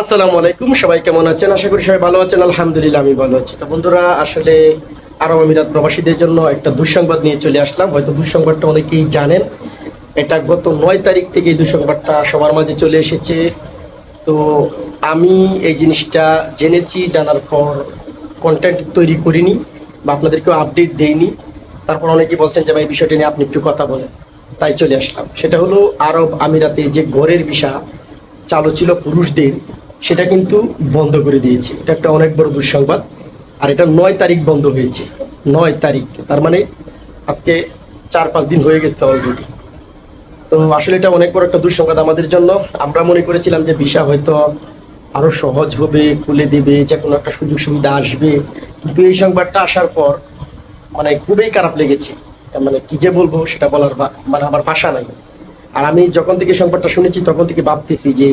আসসালামু আলাইকুম, সবাই কেমন আছেন? আশা করি সবাই ভালো আছেন, আলহামদুলিল্লাহ আমি ভালো আছি। তো বন্ধুরা, আসলে আরব আমিরাত প্রবাসীদের জন্য একটা দুঃসংবাদ নিয়ে চলে আসলাম। হয়তো দুঃসংবাদটা অনেকেই জানেন। এটা গত নয় তারিখ থেকে এই দুঃসংবাদটা সবার মাঝে চলে এসেছে। তো আমি এই জিনিসটা জেনেছি, জানার পর কন্টেন্ট তৈরি করিনি বা আপনাদেরকেও আপডেট দেইনি। তারপর অনেকেই বলছেন যে, ভাই এই বিষয়টা নিয়ে আপনি একটু কথা বলেন। তাই চলে আসলাম। সেটা হলো, আরব আমিরাতে যে ঘরের বিষা চালু ছিল পুরুষদের সেটা কিন্তু বন্ধ করে দিয়েছে। এটা একটা অনেক বড় দুঃসংবাদ। আর এটা নয় তারিখ বন্ধ হয়েছে। নয় তারিখ। তার মানে আজকে চার, পাঁচ দিন হয়ে গেছে অলরেডি তো আসলে এটা অনেক বড় একটা দুঃসংবাদ আমাদের জন্য। আমরা মনে করেছিলাম যে ভিসা হয়তো আরও সহজ হবে, খুলে দেবে যে কোনো একটা সুযোগ সুবিধা আসবে। কিন্তু এই সংবাদটা আসার পর মানে খুবই খারাপ লেগেছে। মানে কি যে বলব সেটা বলার মানে আমার ভাষা নাই। আর আমি যখন থেকে সংবাদটা শুনেছি তখন থেকে ভাবতেছি যে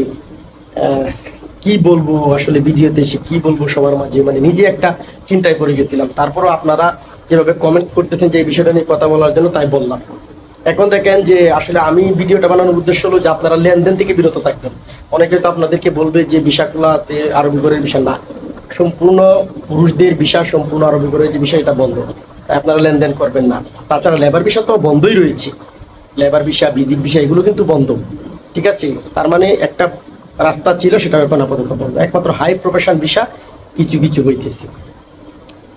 কি বলব আসলে ভিডিওতে এসে কি বলব সবার মাঝে? মানে নিজে একটা চিন্তায় পড়ে গেছিলাম। তারপরও আপনারা যেভাবে কমেন্টস করতেছেন যে এই বিষয়টা নিয়ে কথা বলার জন্য, তাই বললাম। এখন দেখেন যে আসলে আমি ভিডিওটা বানানোর উদ্দেশ্য হলো যে আপনারা লেনদেন থেকে বিরত থাকবেন। অনেকে তো আপনাদেরকে বলবে যে বিষয়গুলো আছে, আরবি ঘরের বিষয় না, সম্পূর্ণ পুরুষদের বিষয় সম্পূর্ণ আরবি ঘরের যে বিষয় এটা বন্ধ। আপনারা লেনদেন করবেন না। তাছাড়া লেবার বিষয় তো বন্ধই রয়েছে। লেবার বিষয় ভিজিট বিষয় এগুলো কিন্তু বন্ধ। ঠিক আছে? তার মানে একটা রাস্তা ছিল, সেটা এখন আপাতত বন্ধ একমাত্র হাই প্রফেশন বিষয় কিছু কিছু হইতেছে।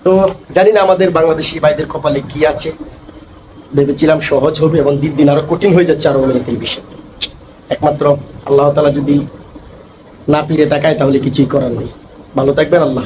তো জানি না আমাদের বাংলাদেশি ভাইদের কপালে কি আছে। ভেবেছিলাম সহজ হবে এবং দিন দিন আরও কঠিন হয়ে যাচ্ছে আরও অনেকের বিষয়। একমাত্র আল্লাহ তালা যদি না ফিরে তাকায় তাহলে কিছুই করার নেই। ভালো থাকবেন, আল্লাহ।